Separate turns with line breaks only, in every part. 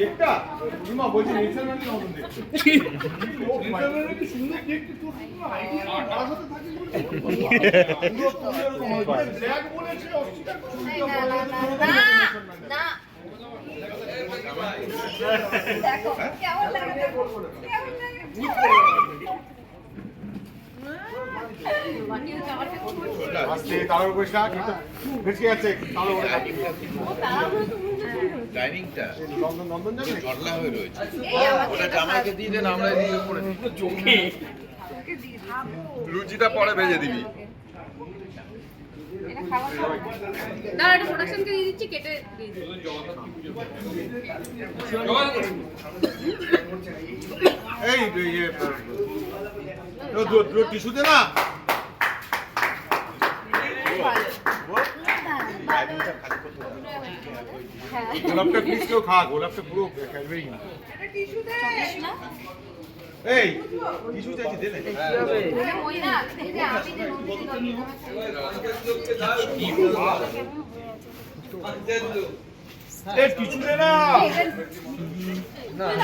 কেকটা? রুমা বলছি নেচার ম্যানের মতন দেখতে। ও, নেচার ম্যানের কি সুন্দর কেক তো তোর কোনো idea নেই। কার সাথে থাকিস বলে? পুরো তুমি এরকম হয়। মানে ব্ল্যাক বলেছে, অস্বীকার করছে।
না কেমন লাগে
বাকি হচ্ছে আমার কাছে করছে
আস্তে তাড়াহুড়ো করিস না, ভেসে যাচ্ছে, তাড়াহুড়ো করে কাটিস।
ও তাড়াহুড়ো তো বুঝতে
ডাইনিংটা
নন্দন নন্দন যাবি
হয়ে রয়েছে ওটা জামাইকে দিয়ে দেন আমরা দিয়ে করে দিই লুচিটা পরে ভেজে দিবি
এটা খাওয়া খাওয়া
না এটা প্রোডাকশনকে দিয়ে দিচ্ছি কেটে দিয়ে দিচ্ছি
এই ও দূর দূর টিস্যু দে না। গোলাপটা প্লিজ খা গোলাপটা পুরো খাইবেই না। এই, টিস্যু চাইছি, দে টিস্যু দে না।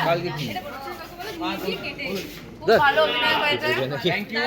কালকে কি
এটা প্রোডাকশন কাকে বলে